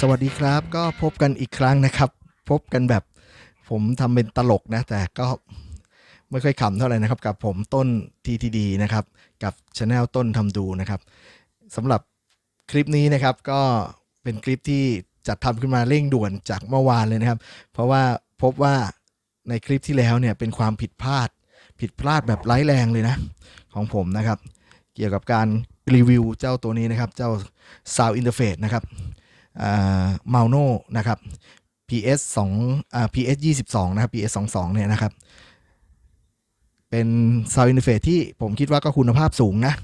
สวัสดีครับก็พบกันอีกครั้งนะครับ พบกันแบบผมทำเป็นตลกนะ แต่ก็ไม่ค่อยขำเท่าไหร่นะครับ กับผมต้น TTD นะครับ กับช anel ต้นทำดูนะครับสำหรับคลิปนี้นะครับก็เป็นคลิปที่จัดทำขึ้นมาเร่งด่วนจากเมื่อวานเลยนะครับ เพราะว่าพบว่าในคลิปที่แล้วเนี่ยเป็นความผิดพลาด ผิดพลาดแบบร้ายแรงเลยนะ ของผมนะครับ เกี่ยวกับการรีวิวเจ้าตัวนี้นะครับ เจ้า Sound Interface นะครับ มาโนนะครับ PS 2อ่า PS 22 นะครับ PS 22 เนี่ยนะครับ เป็น Sound Interface ที่ผมคิดว่าก็คุณภาพสูงนะ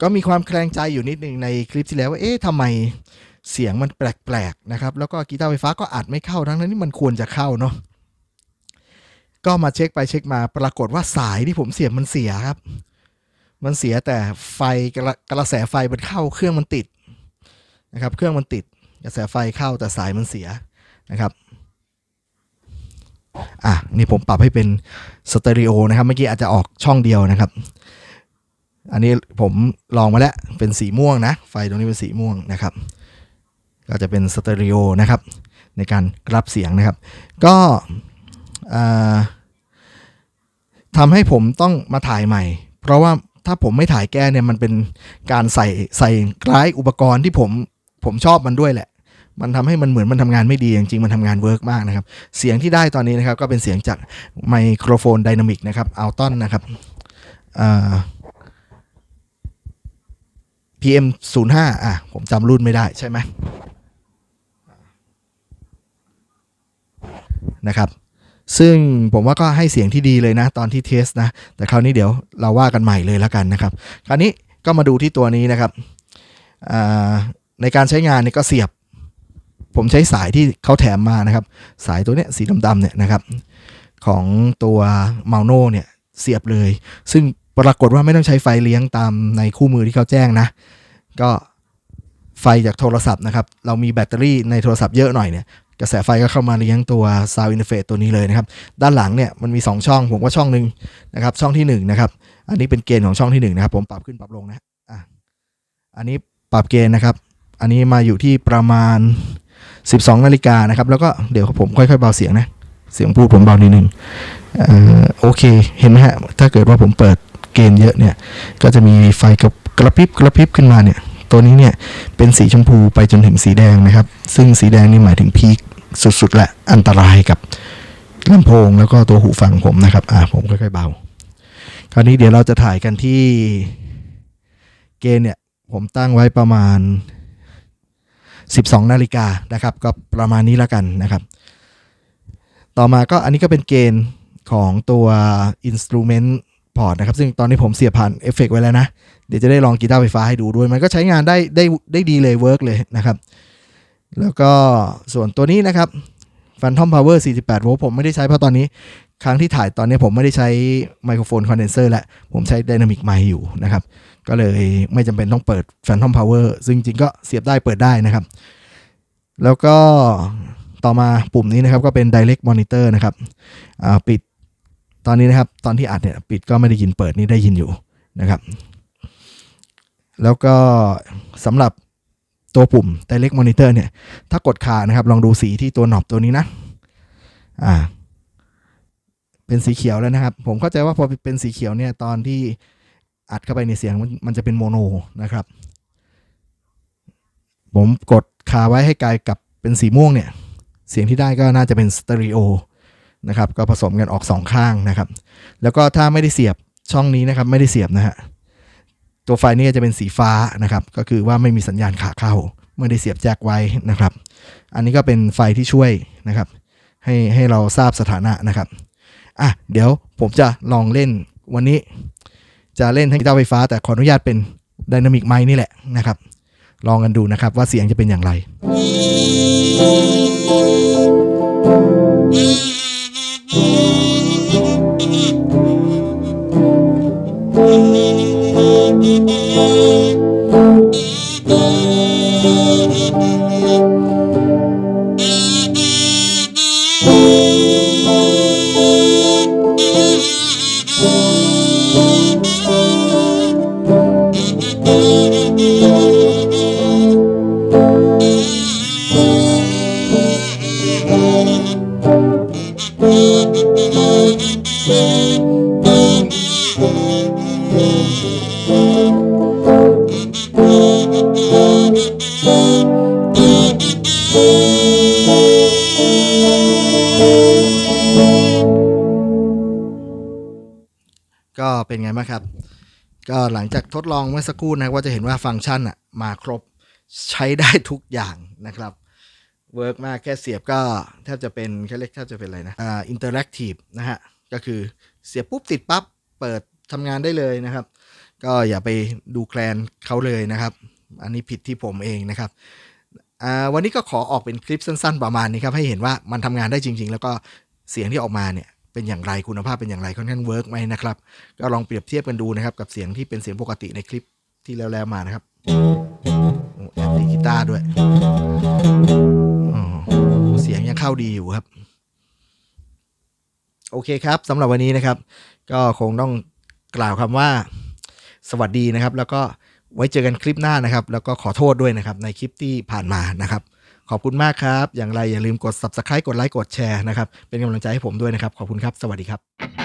ก็มีความแคลงใจอยู่นิดหนึ่งในคลิปที่แล้วว่า เอ๊ะทำไมเสียงมันแปลกๆนะครับ แล้วก็กีตาร์ไฟฟ้าก็อัดไม่เข้า ทั้งนั้นที่มันควรจะเข้าเนาะ ก็มาเช็คไปเช็คมาปรากฏว่าสายที่ผมเสียบมันเสียครับ มันเสียแต่ไฟกระกระแสไฟมันเข้าเครื่องมันติด นะครับเครื่องมันติดกระแสไฟเข้าแต่สายมันเสียนะครับอะนี่ผมปรับให้เป็นสเตอริโอนะครับ เมื่อกี้อาจจะออกช่องเดียวนะครับ อันนี้ผมลองมาแล้วเป็นสีม่วงนะ ไฟตรงนี้เป็นสีม่วงนะครับ ก็จะเป็นสเตอริโอนะครับ ในการรับเสียงนะครับ ก็ทำให้ผมต้องมาถ่ายใหม่ เพราะว่าถ้าผมไม่ถ่ายแก้เนี่ยมันเป็นการใส่ใส่คล้ายอุปกรณ์ที่ผม ผมชอบมันด้วยแหละ มันทำให้มันเหมือนมันทำงานไม่ดี จริงๆ มันทำงานเวิร์กมากนะครับ เสียงที่ได้ตอนนี้นะครับ ก็เป็นเสียงจากไมโครโฟนไดนามิกนะครับอัลตันนะครับอ่า PM 0 5อะ ผมจำรุ่นไม่ได้ใช่ไหมนะครับซึ่งผมว่าก็ให้เสียงที่ดีเลยนะ ตอนที่เทสนะ แต่คราวนี้เดี๋ยวเราว่ากันใหม่เลยแล้วกันนะครับ คราวนี้ก็มาดูที่ตัวนี้นะครับอ่า ในการใช้งานเนี่ยก็เสียบ ผมใช้สายที่เขาแถมมานะครับ สายตัวเนี้ยสีดำๆเนี่ยนะครับ ของตัวเมาโน่เนี่ยเสียบเลย ซึ่งปรากฏว่าไม่ต้องใช้ไฟเลี้ยงตามในคู่มือที่เขาแจ้งนะ ก็ไฟจากโทรศัพท์นะครับ เรามีแบตเตอรี่ในโทรศัพท์เยอะหน่อยเนี่ยกระแสไฟก็เข้ามาเลี้ยงตัว Sound Interface ตัวนี้เลยนะครับ ด้านหลังเนี่ยมันมี 2 ช่อง ผมว่าช่องหนึ่งนะครับ ช่องที่1นนะครับ อันนี้เป็นเกณฑ์ของช่องที่1นะครับ ผมปรับขึ้นปรับลงนะอะอันนี้ปรับเกณฑ์นะครับ อันนี้มาอยู่ที่ประมาณ 12 นาฬิกานะครับ แล้วก็เดี๋ยวผมค่อยๆเบาเสียงนะ เสียงพูดผมเบานิดนึงเอ่อโอเค เห็นไหมฮะ ถ้าเกิดว่าผมเปิดเกณฑ์เยอะเนี่ย ก็จะมีไฟกับกระพริบกระพริบขึ้นมาเนี่ย ตัวนี้เนี่ยเป็นสีชมพูไปจนถึงสีแดงนะครับ ซึ่งสีแดงนี่หมายถึงพีคสุดๆแหละอันตรายกับลำโพงแล้วก็ตัวหูฟังผมนะครับ อ่าผมค่อยๆเบา คราวนี้เดี๋ยวเราจะถ่ายกันที่เกณฑ์เนี่ย ผมตั้งไว้ประมาณ 12 นาฬิกานะครับ ก็ประมาณนี้แล้วกันนะครับ ต่อมาก็อันนี้ก็เป็นเกณฑ์ของตัว instrument port นะครับ ซึ่งตอนนี้ผมเสียบผ่านเอฟเฟกไว้แล้วนะ เดี๋ยวจะได้ลองกีตาร์ไฟฟ้าให้ดูด้วย มันก็ใช้งานได้ได้ได้ดีเลยเวิร์กเลยนะครับ แล้วก็ส่วนตัวนี้นะครับ Phantom Power 48โวลต์ผมไม่ได้ใช้เพราะตอนนี้ ครั้งที่ถ่ายตอนนี้ผมไม่ได้ใช้ไมโครโฟนคอนเดนเซอร์แล้วผมใช้ Dynamic Mic อยู่นะครับ ก็เลยไม่จำเป็นต้องเปิด Phantom Power ซึ่งจริงๆก็เสียบได้เปิดได้นะครับ แล้วก็ต่อมาปุ่มนี้นะครับก็เป็น Direct Monitor นะครับปิดตอนนี้นะครับ ตอนที่อัดเนี่ยปิดก็ไม่ได้ยินเปิดนี่ได้ยินอยู่นะครับ แล้วก็สำหรับตัวปุ่ม Direct Monitor เนี่ย ถ้ากดขานะครับ ลองดูสีที่ตัวหนอบตัวนี้นะ อ่า เป็นสีเขียวแล้วนะครับ ผมเข้าใจว่าพอเป็นสีเขียวเนี่ยตอนที่อัดเข้าไปในเสียงมันมันจะเป็นโมโนนะครับ ผมกดคาไว้ให้กลายกับเป็นสีม่วงเนี่ย เสียงที่ได้ก็น่าจะเป็นสเตอริโอนะครับ ก็ผสมกันออกสองข้างนะครับ แล้วก็ถ้าไม่ได้เสียบช่องนี้นะครับ ไม่ได้เสียบนะฮะตัวไฟนี่จะเป็นสีฟ้านะครับ ก็คือว่าไม่มีสัญญาณขาเข้าไม่ได้เสียบแจ็คไว้นะครับ อันนี้ก็เป็นไฟที่ช่วยนะครับ ให้ให้เราทราบสถานะนะครับ อะเดี๋ยวผมจะลองเล่นวันนี้ จะเล่นทั้งกีตาร์ไฟฟ้า แต่ขออนุญาตเป็นไดนามิกไมค์นี่แหละนะครับ ลองกันดูนะครับว่าเสียงจะเป็นอย่างไร ก็เป็นไงบ้างครับ ก็หลังจากทดลองเมื่อสักครู่นะว่าจะเห็นว่าฟังก์ชันอะมาครบใช้ได้ทุกอย่างนะครับเวิร์กมากแค่เสียบก็แทบจะเป็นแค่เล็กแทบจะเป็นอะไรนะอ่าอินเตอร์แอคทีฟนะฮะ ก็คือเสียบปุ๊บติดปับ๊บเปิดทำงานได้เลยนะครับ ก็อย่าไปดูแคลนเขาเลยนะครับ อันนี้ผิดที่ผมเองนะครับ วันนี้ก็ขอออกเป็นคลิปสั้น ๆ ประมาณนี้ครับ ให้เห็นว่ามันทำงานได้จริง ๆ แล้วก็เสียงที่ออกมาเนี่ยเป็นอย่างไรคุณภาพเป็นอย่างไรค่อนข้างเวิร์กไหมนะครับ ก็ลองเปรียบเทียบกันดูนะครับ กับเสียงที่เป็นเสียงปกติในคลิปที่แล้วๆมานะครับแอบตีกีตาร์ด้วยเสียงยังเข้าดีอยู่ครับ โอเคครับสำหรับวันนี้นะครับ ก็คงต้องกล่าวคำว่า สวัสดีนะครับ แล้วก็ ไว้เจอกันคลิปหน้านะครับ แล้วก็ขอโทษด้วยนะครับในคลิปที่ผ่านมานะครับ ขอบคุณมากครับ อย่างไรอย่าลืมกด subscribe กดไลค์กดแชร์นะครับ เป็นกำลังใจให้ผมด้วยนะครับ ขอบคุณครับ สวัสดีครับ